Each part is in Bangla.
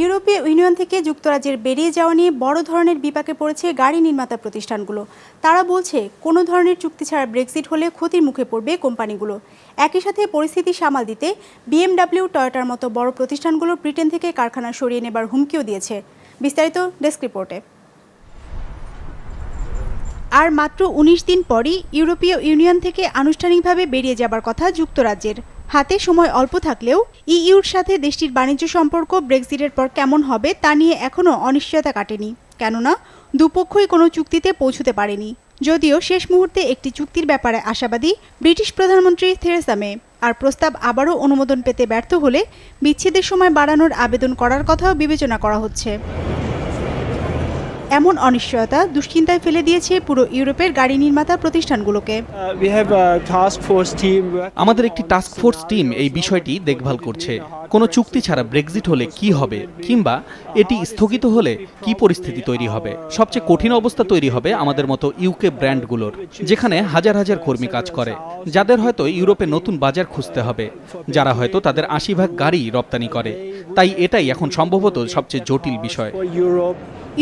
ইউরোপীয় ইউনিয়ন থেকে যুক্তরাজ্যের বেরিয়ে যাওয়া নিয়ে বড় ধরনের বিপাকে পড়েছে গাড়ি নির্মাতা প্রতিষ্ঠানগুলো। তারা বলছে, কোনো ধরনের চুক্তি ছাড়া ব্রেক্সিট হলে ক্ষতির মুখে পড়বে কোম্পানিগুলো। একই সাথে পরিস্থিতি সামাল দিতে বিএমডাব্লিউ, টয়োটার মতো বড় প্রতিষ্ঠানগুলো ব্রিটেন থেকে কারখানা সরিয়ে নেবার হুমকিও দিয়েছে। বিস্তারিত ডেস্ক রিপোর্টে। আর মাত্র উনিশ দিন পরই ইউরোপীয় ইউনিয়ন থেকে আনুষ্ঠানিকভাবে বেরিয়ে যাবার কথা যুক্তরাজ্যের। হাতে সময় অল্প থাকলেও ইইউর সাথে দেশটির বাণিজ্য সম্পর্ক ব্রেক্সিটের পর কেমন হবে তা নিয়ে এখনও অনিশ্চয়তা কাটেনি। কেননা, দুপক্ষই কোনো চুক্তিতে পৌঁছতে পারেনি। যদিও শেষ মুহূর্তে একটি চুক্তির ব্যাপারে আশাবাদী ব্রিটিশ প্রধানমন্ত্রী থেরেসা মে। আর প্রস্তাব আবারও অনুমোদন পেতে ব্যর্থ হলে বিচ্ছেদের সময় বাড়ানোর আবেদন করার কথাও বিবেচনা করা হচ্ছে। এমন অনিশ্চয়তা দুশ্চিন্তায় ফেলে দিয়েছে পুরো ইউরোপের গাড়ি নির্মাতা প্রতিষ্ঠানগুলোকে। Uh, we have a task force team work- আমাদের একটি টাস্ক ফোর্স টিম এই বিষয়টি দেখভাল করছে। কোনো চুক্তি ছাড়া ব্রেক্সিট হলে কি হবে কিংবা এটি স্থগিত হলে কি পরিস্থিতি তৈরি হবে? সবচেয়ে কঠিন অবস্থা তৈরি হবে আমাদের মতো ইউকে ব্র্যান্ডগুলোর যেখানে হাজার হাজার কর্মী কাজ করে। যাদের হয়তো ইউরোপে নতুন বাজার খুঁজতে হবে যারা হয়তো তাদের আশি ভাগ গাড়ি রপ্তানি করে। তাই এটাই এখন সম্ভবত সবচেয়ে জটিল বিষয়।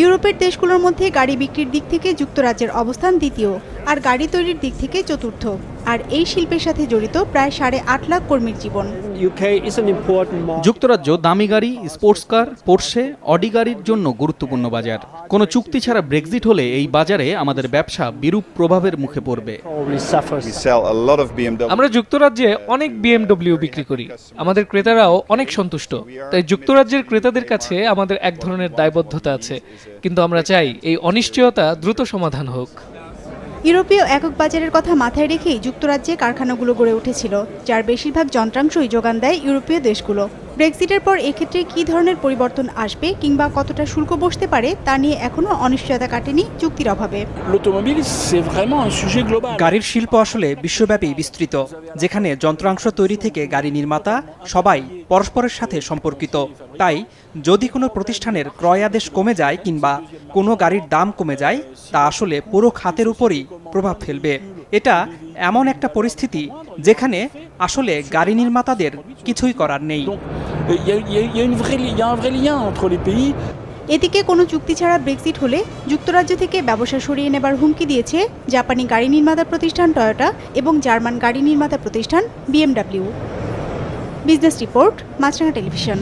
ইউরোপের দেশগুলোর মধ্যে গাড়ি বিক্রির দিক থেকে যুক্তরাজ্যের অবস্থান দ্বিতীয়, আর গাড়ি তৈরির দিক থেকে চতুর্থ। আর এই শিল্পের সাথে জড়িত প্রায় সাড়ে আট লাখ কর্মীর জীবন. যুক্তরাজ্য দামি গাড়ি স্পোর্টস কার পোর্শে অডি গাড়ির জন্য গুরুত্বপূর্ণ বাজার। কোনো চুক্তি ছাড়া ব্রেক্সিট হলে এই বাজারে আমাদের ব্যবসা বিরূপ প্রভাবের মুখে পড়বে. আমরা যুক্তরাজ্যে অনেক বিএমডব্লিউ বিক্রি করি। আমাদের ক্রেতারাও অনেক সন্তুষ্ট। তাই যুক্তরাজ্যের ক্রেতাদের কাছে আমাদের এক ধরনের দায়বদ্ধতা আছে। কিন্তু আমরা চাই এই অনিশ্চয়তা দ্রুত সমাধান হোক। ইউরোপীয় একক বাজারের কথা মাথায় রেখেই যুক্তরাজ্যে কারখানাগুলো গড়ে উঠেছিল, যার বেশিরভাগ যন্ত্রাংশই যোগান দেয় ইউরোপীয় দেশগুলো। ব্রেক্সিটের পর এক্ষেত্রে কী ধরনের পরিবর্তন আসবে কিংবা কতটা শুল্ক বসতে পারে তা নিয়ে এখনও অনিশ্চয়তা কাটেনি চুক্তির অভাবে. গাড়ির শিল্প আসলে বিশ্বব্যাপী বিস্তৃত যেখানে যন্ত্রাংশ তৈরি থেকে গাড়ি নির্মাতা সবাই পরস্পরের সাথে সম্পর্কিত। তাই যদি কোনো প্রতিষ্ঠানের ক্রয় আদেশ কমে যায় কিংবা কোনো গাড়ির দাম কমে যায় তা আসলে পুরো খাতের উপরই প্রভাব ফেলবে। এটা এমন একটা পরিস্থিতি যেখানে আসলে গাড়ি নির্মাতাদের কিছুই করার নেই। Pays. এদিকে কোনো চুক্তি ছাড়া ব্রেক্সিট হলে যুক্তরাজ্য থেকে ব্যবসা সরিয়ে নেবার হুমকি দিয়েছে জাপানি গাড়ি নির্মাতা প্রতিষ্ঠান টয়োটা এবং জার্মান গাড়ি নির্মাতা প্রতিষ্ঠান BMW business report Maasranga television